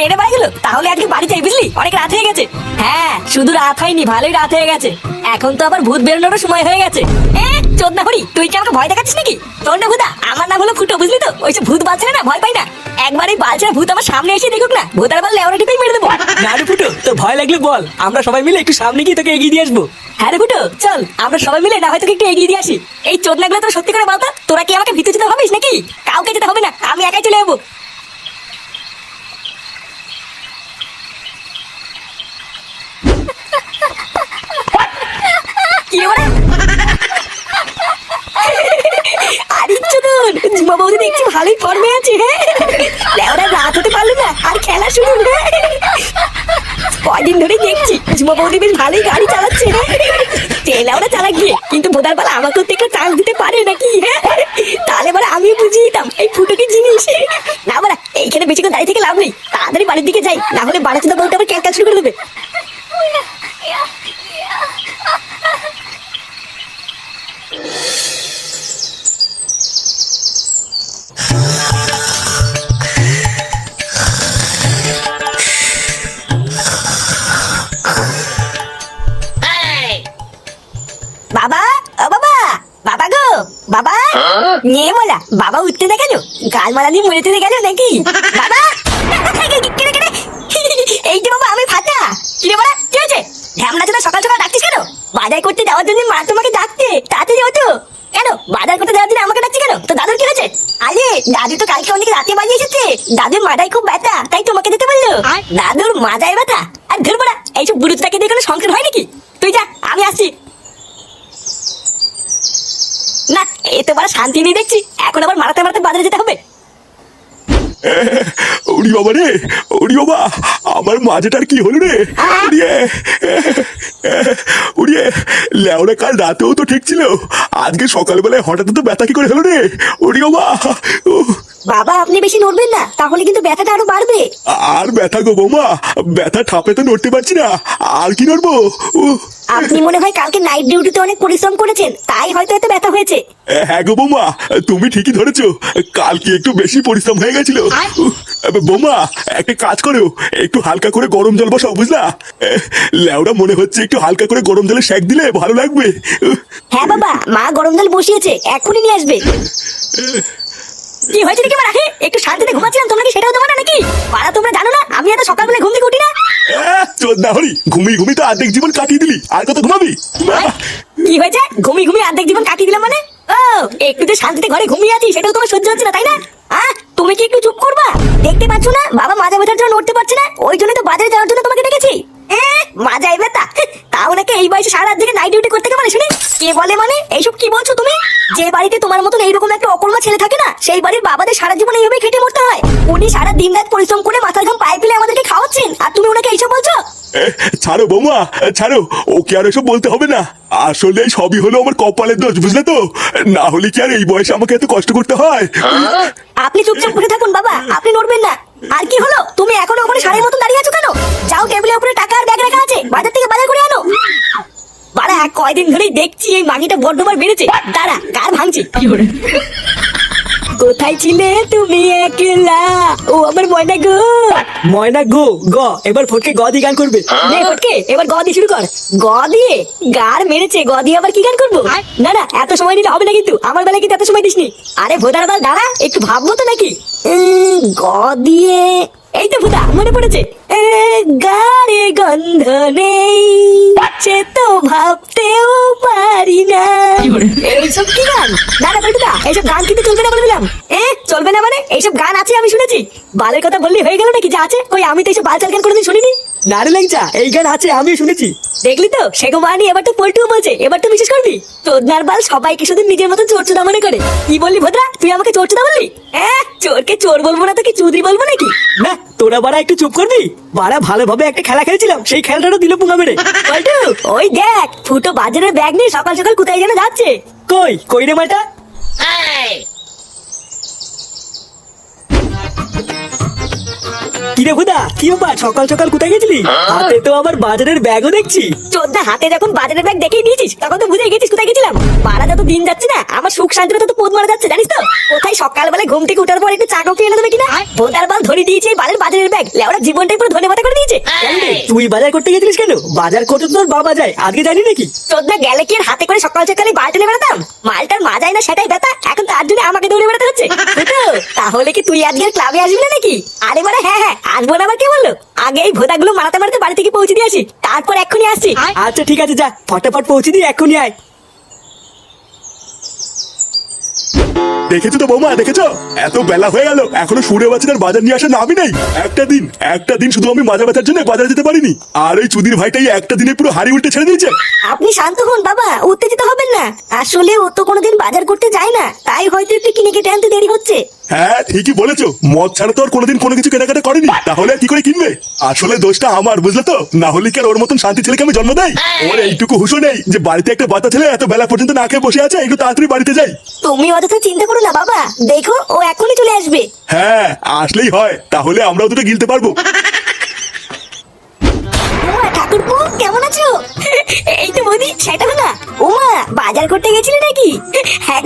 মেরে বাড়ি গেল তাহলে আজকে বাড়ি যাই বুঝলি? অনেক রাত হয়ে গেছে। হ্যাঁ শুধু রাত হয়নি ভালোই রাত হয়ে গেছে। এখন তো আবার ভূত বেরোনোরও সময় হয়ে গেছে। হরি তুই কি আমাকে ভয় দেখাচ্ছিস নাকি? তোর না ভূতা আমার নাম হলো ফুটো বুঝলি তো? ওইসব ভূত বাঁচে না ভয় পাই না। একবার এই বালছেরা ভূত আমার সামনে এসে দেখুক না ভূতার বল লেওরা টিপেই মেরে দেবো। নাড়ু ফুটো তো ভয় লাগলে বল আমরা সবাই মিলে একটু সামনে গিয়ে তোকে এগিয়ে দিয়ে আসব। হ্যাঁ রে ফুটো চল আমরা সবাই মিলে না হয়তো একটু এগিয়ে দিয়ে আসি। এই চোদনাগুলো তোরা সত্যি করে বলতো? তোরা কি আমাকে ভিতরে যেতে ভাবিস নাকি? কাউকে যেতে হবে না আমি একাই চলে যাব। কি ওরা জুমা হ্যাঁ রাত হতে আর খেলা হ্যাঁ কদিন দেখছি জুমা বৌদি ভালোই গাড়ি চালাচ্ছে চালাক গিয়ে কিন্তু বেলা আমাকে থেকে চান্স দিতে পারে নাকি হ্যাঁ তাহলে বলে আমি বুঝিয়ে দিতাম এই ফুটো কি গাল মালা মরে টরে গেল নাকি? বাবা! এই যে বাবা আমি ফাটা। কিরে বলা কি হয়েছে? ঢ্যামনা চোদা সকাল সকাল ডাকছিস কেন? বাজার করতে যাওয়ার জন্য মা তোমাকে ডাকতে তাড়াতাড়ি ওঠো। কেন? বাজার করতে যাওয়ার জন্য আমাকে ডাকছি কেন? তো দাদুর কি হয়েছে? আরে দাদু তো কালকে অনেক রাতে বাড়ি এসেছে। দাদুর মাথায় খুব ব্যথা তাই তোমাকে দিতে বলল। দাদুর মাথায় ব্যথা? আর ধরবো না এইসব বুড়ুটাকে দিয়ে কোনো সংসার হয় নাকি? তুই যা আমি আসছি। না এ তো বড় শান্তি নেই দেখছি। এখন আবার মারাতে মারাতে বাজারে যেতে হবে। ওরি বাবা রে, ওরি বাবা, আমার মাঝেটার কি হলো রে? উড়িয়ে উড়িয়ে লেওরা কাল রাতেও তো ঠিক ছিল, আজকে সকালবেলায় হঠাৎ তো ব্যথা কি করে হলো রে? ওরি বাবা বাবা আপনি বেশি নড়বেন না তাহলে কিন্তু ব্যথাটা আরও বাড়বে। আর ব্যথা গো বৌমা ব্যথা ঠাপে তো নড়তে পারছি না আর কি নড়বো? উহ, আপনি মনে হয় কালকে নাইট ডিউটিতে অনেক পরিশ্রম করেছেন তাই হয়তো এত ব্যথা হয়েছে। হ্যাঁ গো বৌমা তুমি ঠিকই ধরেছো কালকে একটু বেশি পরিশ্রম হয়ে গেছিল? উহ, বৌমা একটা কাজ করো একটু হালকা করে গরম জল বসাও বুঝলা? লেওরা মনে হচ্ছে একটু হালকা করে গরম জলে সেক দিলে ভালো লাগবে। উহ, হ্যাঁ বাবা মা গরম জল বসিয়েছে এখনই নিয়ে আসবে। কি হয়েছে নাকি মারা? একটু শান্তিতে ঘুমাচ্ছিলাম তোমরা কি সেটাও দেবো না নাকি? পাড়া তোমরা জানো না আমি এত সকালবেলা ঘুম থেকে উঠি না। চোদ না হরি ঘুমিয়ে ঘুমিয়ে তো অর্ধেক জীবন কাটিয়ে দিলি আর কত ঘুমাবি? কি হয়েছে? ঘুমিয়ে ঘুমিয়ে অর্ধেক জীবন কাটিয়ে দিলাম মানে? ও একটু যে শান্তিতে ঘরে ঘুমিয়ে আছি সেটাও তোমার সহ্য হচ্ছে না তাই না? আহ তুমি কি একটু চুপ করবা? দেখতে পাচ্ছ না বাবা মাজা ব্যথার জন্য উঠতে পারছে না ওই জন্য তো বাজারে যাওয়ার জন্য তোমাকে ডেকেছি। এ, মাজায় ব্যথা তাও নাকি এই বয়সে সারা দিকে নাইট ডিউটি করতে বলে শুনি? কে বলে মানে? এইসব কি বলছো তুমি? যে বাড়িতে তোমার মতন এইরকম একটা অকর্মা ছেলে থাকে না সেই বাড়ির বাবাদের সারা জীবন এইভাবে খেটে মরতে হয়। উনি সারা দিন রাত পরিশ্রম করে মাথার ঘাম পায়ে ফেলে আমাদেরকে খাওয়াচ্ছেন। আর তুমি ওনাকে এইসব বলছো? ছাড়ো বৌমা ছাড়ো ওকে আর এসব বলতে হবে না। আসলে সবই হলো আমার কপালের দোষ বুঝলে তো? না হলে কি আর এই বয়সে আমাকে এত কষ্ট করতে হয়? আপনি চুপচাপ বসে থাকুন বাবা আপনি নড়বেন না। আর কি হলো? তুমি এখনও ওখানে সারের মতন দাঁড়িয়ে আছো কেন? যাও টেবিলের উপরে টাকা আর ব্যাগ রাখা আছে বাজার থেকে বাড়া কয়দিন ধরেই দেখছি এই মাগিটা বড্ডবার বেড়েছে। দাঁড়া কার ভাঙছি। কোথায় ছিলে তুমি একলা? ও আমার ময়না গো। ময়না গো গ এবার ফটকে গ দিয়ে গান করবে। নে ফটকে এবার গ দিয়ে শুরু কর। গ দিয়ে গার মেরেছে গ দিয়ে আবার কি গান করব? না না এত সময় নিলে হবে না কিন্তু আমার বেলায় কিন্তু এত সময় দিসনি। আরে ভোদার দল দাঁড়া একটু ভাববো তো নাকি। গ দিয়ে এই তো ভোদা মনে পড়েছে? গারে গন্ধ নেই সে তো ভাবতেও পারি না। এইসব কি গান? না না বলটুদা এইসব গান কিন্তু চলবে না বলে দিলাম। এ চলবে না মানে? এইসব গান আছে আমি শুনেছি। বালের কথা বললি হয়ে গেল নাকি? যা আছে ওই আমি তো এইসব বাল চাল গান কোনোদিন শুনিনি। নারে ল্যাংচা এই গান আছে আমিও শুনেছি। দেখলি তো? সেগো মানি এবার তো পল্টুও বলছে এবার তো বিশ্বাস করবি? তোদনার বাল সবাইকে শুধু নিজের মতো চোর চোদা মনে করে। কি বললি ভদ্রা? তুই আমাকে চোর চোদা বললি? হ্যাঁ চোরকে চোর বলব না তো কি চুদরি বলব নাকি? না তোরা বাড়া একটু চুপ করবি? বাড়া ভালোভাবে একটা খেলা খেলছিলাম সেই খেলাটাও দিল পুঙ্গা মেরে পল্টু ওই দেখ ফুটো বাজারের ব্যাগ নিয়ে সকাল সকাল কোথায় যেন যাচ্ছে? কই কই রে মাটা কিরে ভুদা কি ব্যাপার? সকাল সকাল কোথায় গেছিলি? হাতে তো আবার বাজারের ব্যাগও দেখছি। চোদ্দা হাতে যখন বাজারের ব্যাগ দেখেই দিয়েছিস তখন তো বুঝে গেছিস কোথায় গেছিলাম। মারা যত দিন যাচ্ছে না আমার সুখ শান্তিতে তত পোদ মারা যাচ্ছে জানিস তো? কোথায় সকালবেলা ঘুম থেকে উঠার পর একটু চা কফি এনে দেবে কিনা? বোধার বাল ধরে দিয়েছে বালের বাজারের ব্যাগ। লেওড়া জীবনটাই পুরো ধনে মাথা করে দিয়েছে। তুই বাজার করতে গেছিলিস কেন? বাজার করতে তোর বাবা যায় আজকে জানি নাকি? চোদ্দা গেলে কি আর হাতে করে সকাল সকালে বালটা নিয়ে বেড়াতাম। মালটার মাজায় না সেটাই ব্যথা এখন তার জন্য আমাকে দৌড়ে বেড়াতে হচ্ছে। তাহলে কি তুই আজকে ক্লাবে আসবি না নাকি? আরে মানে হ্যাঁ হ্যাঁ। আসব না আবার কে বলল? আগে এই ভোদাগুলো মারাতে মারাতে বাড়ি থেকে পৌঁছে দিয়ে আসি। তারপর এক্ষুনি আসছি। আচ্ছা ঠিক আছে যা ফটাফট পৌঁছে দিয়ে এক্ষুনি আয়। দেখেছ তো বৌমা দেখেছ? এত বেলা হয়ে গেল এখনও সুরে বাচ্চার বাজার নিয়ে আসা নামই নেই। একটা দিন একটা দিন শুধু আমি মাজা ব্যথার জন্য বাজারে যেতে পারিনি। আর ওই চুদির ভাইটাই একটা দিনে পুরো হাড়ি উল্টে ছেড়ে দিয়েছে। আপনি শান্ত হন বাবা উত্তেজিত হবেন না। আসলে ও তো কোনোদিন বাজার করতে যায় না। তাই হয়তো একটু কিনে কেটে আনতে দেরি হচ্ছে। হ্যাঁ ঠিকই বলেছ। মদ ছাড়া তো আর কোনোদিন কোনো কিছু কেনাকাটা করেনি। তাহলে আর কি করে কিনবে? আসলে দোষটা আমার বুঝলে তো? না হলে কি আর ওর মতন শান্তি ছেলেকে আমি জন্ম দেয় ওর এইটুকু হুশো নেই যে বাড়িতে একটা বাচ্চা ছেলে এত বেলা পর্যন্ত না খেয়ে বসে আছে একটু তাড়াতাড়ি বাড়িতে যাই। তুমি অযথা চিন্তা করো না বাবা। দেখো ও এখনই চলে আসবে। হ্যাঁ আসলেই হয়। তাহলে আমরাও দুটো গিলতে পারব। হ্যাঁ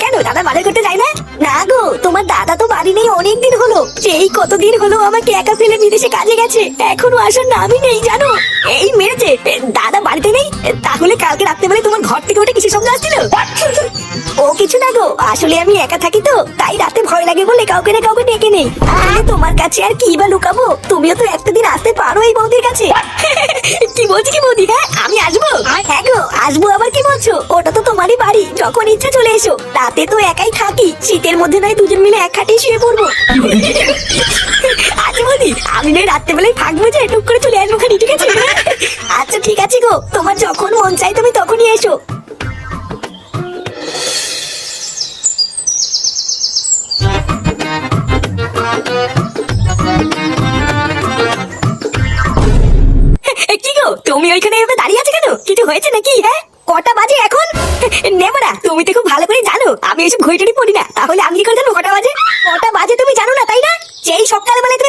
কেন, দাদা বাজার করতে যায় না? না গো, তোমার দাদা তো বাড়ি নেই অনেক দিন হলো। সেই কতদিন হলো আমাকে একা ফেলে বিদেশে কাজে গেছে। এখনও আসার নামই নেই, জানো? এই মেরেছে। দাদা বাড়িতে নেই, তাহলে কালকে রাত্রেবেলায় তোমার ঘর থেকে কিছু সঙ্গে আসছিল? ও কিছু না গো, আসলে আমি একা থাকি তো, তাই রাতে ভয় লাগে বলে কাউকে না কাউকে ডেকে নেই। তোমার কাছে আর কি বা লুকাবো? তুমিও তো একটা দিন আসতে পারো এই বৌদির কাছে। কি বলছি কি বৌদি হ্যাঁ আমি আসব? হ্যাঁ গো, আসব আবার কি বলছো? ওটা তো তোমারই বাড়ি, যখন ইচ্ছা চলে এসো। রাতে তো একাই থাকি, শীতের মধ্যে নয় দুজন মিলে এক খাটে শুয়ে পড়ব। আচ্ছা বৌদি, আমি নয় রাত্রেবেলায় থাকব যে, টুক করে চলে আসব খানি ঠিক আছে? আচ্ছা ঠিক আছে গো, তোমার যখন মন চাই তুমি তখনই এসো। তুমি ওইখানে এভাবে দাঁড়িয়ে আছো কেন? কিছু হয়েছে নাকি হ্যাঁ? কটা বাজে এখন? নেমরা তুমি তো খুব ভালো করে জানো, আমি এসব ঘইটারি পড়ি না। তাহলে আমি কি করে জানো কটা বাজে? কটা বাজে তুমি জানো না, তাই না? সেই সকালবেলায়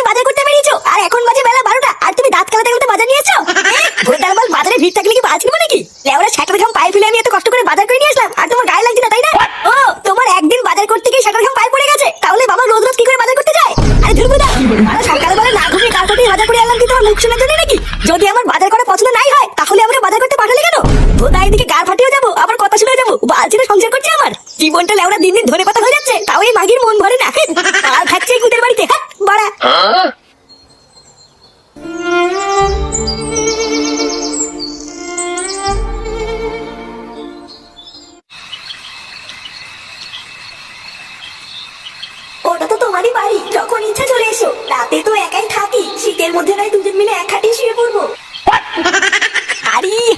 জীবনটা লেওরা দিন দিন ধরে কথা হয়ে যাচ্ছে, তাও এই মাগির মন ভরে না। আর থাকছে এই কুদের বাড়িতে হ্যাঁ বাড়া। ওটা তো তোমারই বাড়ি চলে এসো। রাতে তো একাই থাকি, শীতের মধ্যে নয়, দুজন মিলে এক খাটে শুয়ে পড়ব।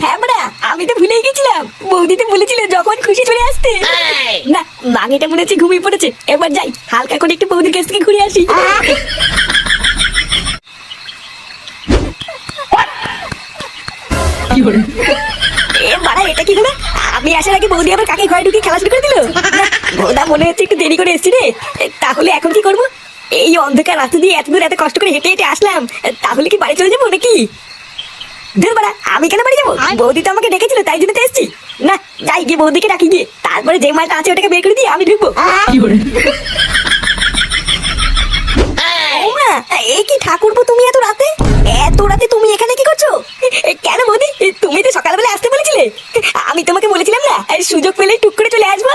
হ্যাঁ বড়া আমি তো ভুলেই গেছিলাম। বৌদিতে বলেছিল যখন খুশি চলে আসতে। না মাগিটা মনে হচ্ছে ঘুমিয়ে পড়েছে। এবার যাই হালকা করে একটু বৌদির কাছ থেকে ঘুরে আসি। এ বাড়া এটা কি হলো? আমি আসার আগে বৌদি আবার কাকে ঘরে ঢুকে খেলা শুরু করে দিল? না, বৌদা মনে হচ্ছে একটু দেরি করে এসছি রে। তাহলে এখন কি করব? এই অন্ধকার রাস্তা দিয়ে এত দূর এত কষ্ট করে হেঁটে হেঁটে আসলাম। তাহলে কি বাড়ি চলে যাব নাকি? ধর বাড়া আমি কেন বাড়ি যাব? বৌদি তো আমাকে ডেকেছিল তাই জন্য তো এসছি। না যাই গিয়ে বৌদিকে ডাকি গিয়ে তারপরে যে মালটা আছে ওটাকে বের করে দিয়ে আমি ঢুকবো। ওমা, এ কি ঠাকুরপো তুমি এত রাতে? এত রাতে তুমি এখানে কি করছ? কেন বৌদি? তুমি তো সকালবেলা আসতে বলেছিলে। আমি তোমাকে বলেছিলাম না এই সুযোগ পেলে টুক করে চলে আসব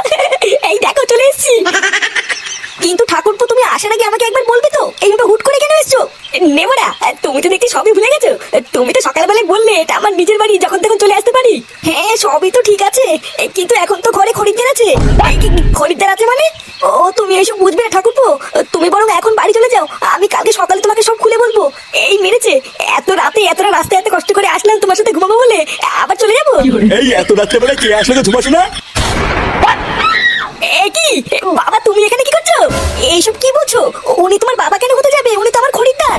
এই দেখো চলে এসেছি কিন্তু ঠাকুরপো তুমি আসার আগে আমাকে একবার বলবে তো এইভাবে হুট করে কেন এসছো নেমরা তুমি তো দেখছি সবই ভুলে গেছো তুমি তো সকালবেলায় বললে এটা আমার নিজের বাড়ি যখন তখন চলে আসতে পারি। হ্যাঁ সবই তো ঠিক আছে। কিন্তু এখন তো ঘরে খরিদ্দার আছে। খরিদ্দার আছে মানে? ও তুমি এইসব বুঝবে না ঠাকুরপো। তুমি বরং এখন বাড়ি চলে যাও। আমি কালকে সকালে তোমাকে সব খুলে বলব। এই মেরেছে। এত রাতে এতটা রাস্তায় এত কষ্ট করে আসলাম তোমার সাথে ঘুমাবো বলে। আবার চলে যাব? এই এত রাত্রেবেলা কে আসলে তোমার শোনা? এ কি? বাবা তুমি এখানে কি করছ? এইসব কি বলছো? উনি তোমার বাবা কেন হতে যাবে? উনি তো আমার খরিদ্দার